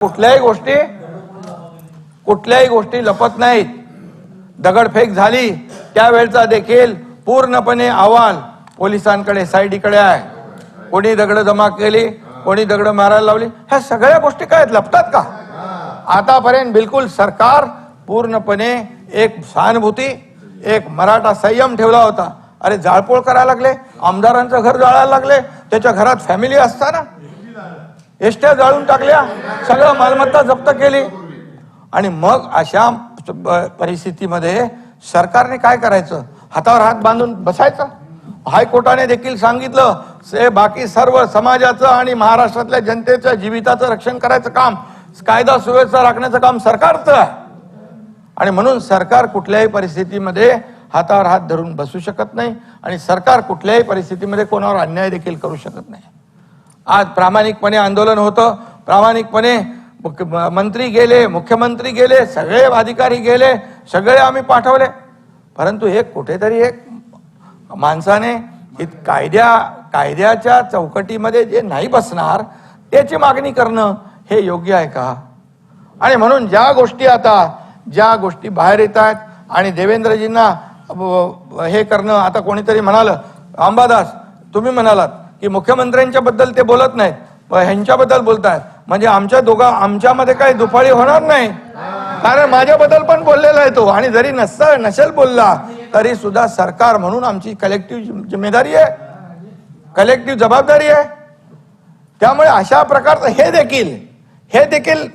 कुठल्याही गोष्टी कुठल्याही गोष्टी लपत नाहीत. दगडफेक झाली त्यावेळचा देखील पूर्णपणे अहवाल पोलिसांकडे साईडीकडे आहे. कोणी दगड जमा केली कोणी दगड मारायला लावली ह्या सगळ्या गोष्टी काय आहेत? लपतात का? आतापर्यंत बिलकुल सरकार पूर्णपणे एक सहानुभूती एक मराठा संयम ठेवला होता. अरे जाळपोळ करायला लागले आमदारांचं घर जाळायला लागले त्याच्या घरात फॅमिली असताना. एसट्या जाळून टाकल्या सगळं मालमत्ता जप्त केली. आणि मग अशा परिस्थितीमध्ये सरकारने काय करायचं? हातावर हात बांधून बसायचं? हायकोर्टाने देखील सांगितलं से बाकी सर्व समाजाचं आणि महाराष्ट्रातल्या जनतेच्या जीविताचं रक्षण करायचं काम कायदा सुव्यवस्था राखण्याचं काम सरकारचं आहे. आणि म्हणून सरकार कुठल्याही परिस्थितीमध्ये हातावर हात धरून बसू शकत नाही आणि सरकार कुठल्याही परिस्थितीमध्ये कोणावर अन्याय देखील करू शकत नाही. आज प्रामाणिकपणे आंदोलन होतं. प्रामाणिकपणे म- मंत्री गेले मुख्यमंत्री गेले सगळे अधिकारी गेले सगळे आम्ही पाठवले. परंतु हे कुठेतरी एक माणसाने कायद्या कायद्याच्या चौकटीमध्ये जे नाही बसणार त्याची मागणी करणं हे योग्य आहे का? आणि म्हणून ज्या गोष्टी आता ज्या गोष्टी बाहेर येत आहेत आणि देवेंद्रजींना हे करणं आता कोणीतरी म्हणालं अंबादास तुम्ही म्हणालात की मुख्यमंत्र्यांच्या बद्दल ते बोलत नाहीत. ह्यांच्याबद्दल बोलतायत. म्हणजे आमच्या दोघा आमच्यामध्ये काही दुफाळी होणार नाही. कारण माझ्याबद्दल पण बोललेला आहे तो. आणि जरी नस नसेल बोलला तरी सुद्धा सरकार म्हणून आमची कलेक्टिव्ह जिम्मेदारी आहे. कलेक्टिव्ह जबाबदारी आहे. त्यामुळे अशा प्रकारचं हे देखील हे देखील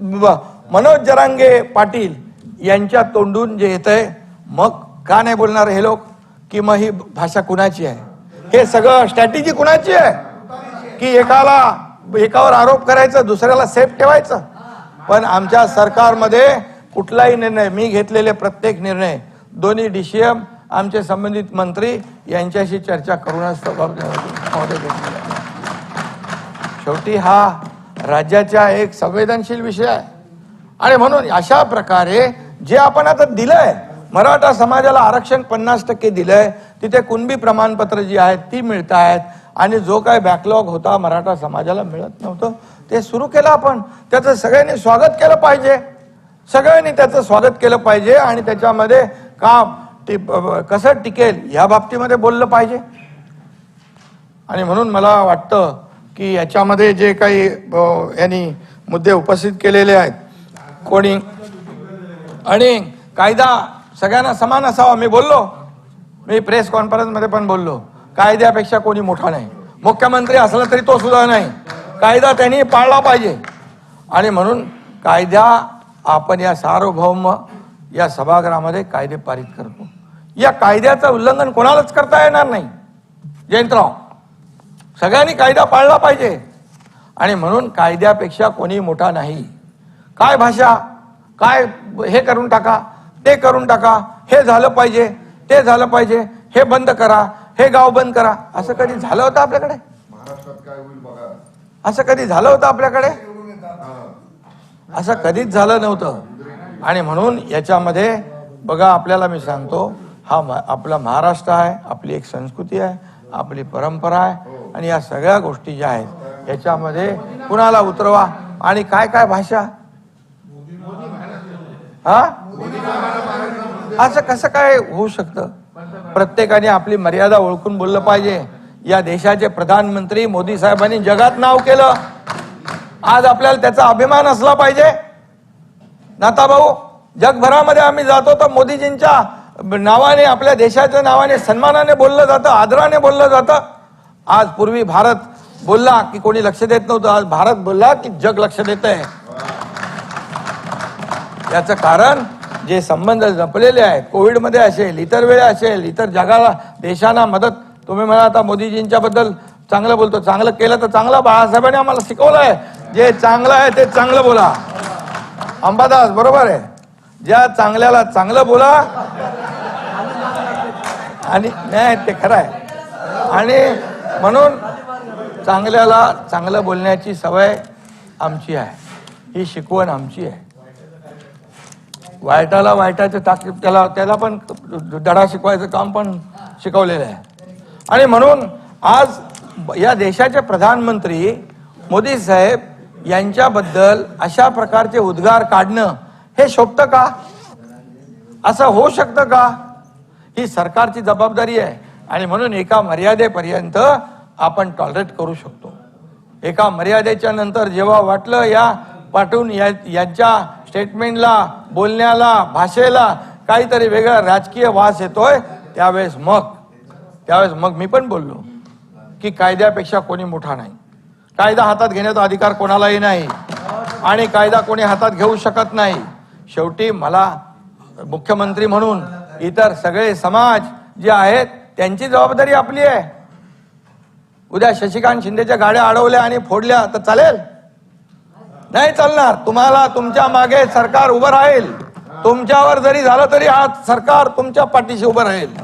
ब- मनोज जरांगे पाटील यांच्या तोंडून जे येत आहे मग का नाही बोलणार हे लोक? की मग ही भाषा कुणाची आहे? हे सगळं स्ट्रॅटेजी कुणाची आहे? की एकाला एकावर आरोप करायचं दुसऱ्याला सेफ ठेवायचं? पण आमच्या सरकारमध्ये कुठलाही निर्णय मी घेतलेले प्रत्येक निर्णय दोन्ही डी सी एम आमचे संबंधित मंत्री यांच्याशी चर्चा करूनच शेवटी हा राज्याचा एक संवेदनशील विषय आहे. आणि म्हणून अशा प्रकारे जे आपण आता दिलं आहे मराठा समाजाला आरक्षण पन्नास टक्के दिलंय. तिथे कुणबी प्रमाणपत्र जी आहेत ती मिळत आहेत आणि जो काय बॅकलॉग होता मराठा समाजाला मिळत नव्हतं. ते सुरू केलं आपण. त्याचं सगळ्यांनी स्वागत केलं पाहिजे. सगळ्यांनी त्याचं स्वागत केलं पाहिजे. आणि त्याच्यामध्ये काम टी कसं टिकेल या बाबतीमध्ये बोललं पाहिजे. आणि म्हणून मला वाटतं की याच्यामध्ये जे काही यांनी मुद्दे उपस्थित केलेले आहेत. कोणी? आणि कायदा सगळ्यांना समान असावा. मी बोललो. मी प्रेस कॉन्फरन्समध्ये पण बोललो. कायद्यापेक्षा कोणी मोठा नाही. मुख्यमंत्री असला तरी तो सुद्धा नाही. कायदा त्यांनी पाळला पाहिजे. आणि म्हणून कायदा आपण या सार्वभौम या सभागृहामध्ये कायदे पारित करतो. या कायद्याचं उल्लंघन कोणालाच करता येणार नाही. जयंतराव सगळ्यांनी कायदा पाळला पाहिजे. आणि म्हणून कायद्यापेक्षा कोणी मोठा नाही. काय भाषा? काय हे करून टाका? ते करून टाका. हे झालं पाहिजे ते झालं पाहिजे हे बंद करा हे गाव बंद करा. असं कधी झालं होतं आपल्याकडे? असं कधी झालं होतं आपल्याकडे? असं कधीच झालं नव्हतं. आणि म्हणून याच्यामध्ये बघा आपल्याला मी सांगतो हा आपला महाराष्ट्र आहे आपली एक संस्कृती आहे आपली परंपरा आहे आणि या सगळ्या गोष्टी ज्या आहेत याच्यामध्ये कुणाला उतरवा? आणि काय काय भाषा? हा? असं कसं काय होऊ शकतं? प्रत्येकाने आपली मर्यादा ओळखून बोललं पाहिजे. या देशाचे प्रधानमंत्री मोदी साहेबांनी जगात नाव केलं. आज आपल्याला त्याचा अभिमान असला पाहिजे. नाता भाऊ जगभरामध्ये आम्ही जातो तर मोदीजींच्या नावाने आपल्या देशाच्या नावाने सन्मानाने बोललं जातं आदराने बोललं जातं. आज पूर्वी भारत बोलला की कोणी लक्ष देत नव्हतं. आज भारत बोलला की जग लक्ष देत आहे याचं कारण जे संबंध जपलेले आहेत कोविडमध्ये असेल इतर वेळा असेल इतर जगाला देशांना मदत तुम्ही म्हणा आता मोदीजींच्या बद्दल चांगलं बोलतो. चांगलं केलं तर चांगलं बाळासाहेबांनी आम्हाला शिकवलं आहे. जे चांगलं आहे ते चांगलं बोला. अंबादास बरोबर आहे. ज्या चांगल्याला चांगलं बोला. आणि नाही ते खरं आहे. आणि म्हणून चांगल्याला चांगलं बोलण्याची सवय आमची आहे. ही शिकवण आमची आहे. वाईटाला वाईटाचे ताकीद त्याला त्याला पण धडा शिकवायचं काम पण शिकवलेलं आहे. आणि म्हणून आज या देशाचे प्रधानमंत्री मोदी साहेब यांच्याबद्दल अशा प्रकारचे उद्गार काढणं हे शोभतं का? असं होऊ शकतं का? ही सरकारची जबाबदारी आहे. आणि म्हणून एका मर्यादेपर्यंत आपण टॉलरेट करू शकतो. एका मर्यादेच्या नंतर जेव्हा वाटलं या पाठवून या यांच्या स्टेटमेंटला बोलण्याला भाषेला काहीतरी वेगळा राजकीय वास येतोय त्यावेळेस मग त्यावेळेस मग मी पण बोललो की कायद्यापेक्षा कोणी मोठा नाही. कायदा हातात घेण्याचा अधिकार कोणालाही नाही आणि कायदा कोणी हातात घेऊ शकत नाही. शेवटी मला मुख्यमंत्री म्हणून इतर सगळे समाज जे आहेत त्यांची जबाबदारी आपली आहे. उद्या शशिकांत शिंदेच्या गाड्या अडवल्या आणि फोडल्या तर चालेल? नाही चालणार. तुम्हाला तुमच्या मागे सरकार उभं राहील. तुमच्यावर जरी झालं तरी आज सरकार तुमच्या पाठीशी उभं राहील.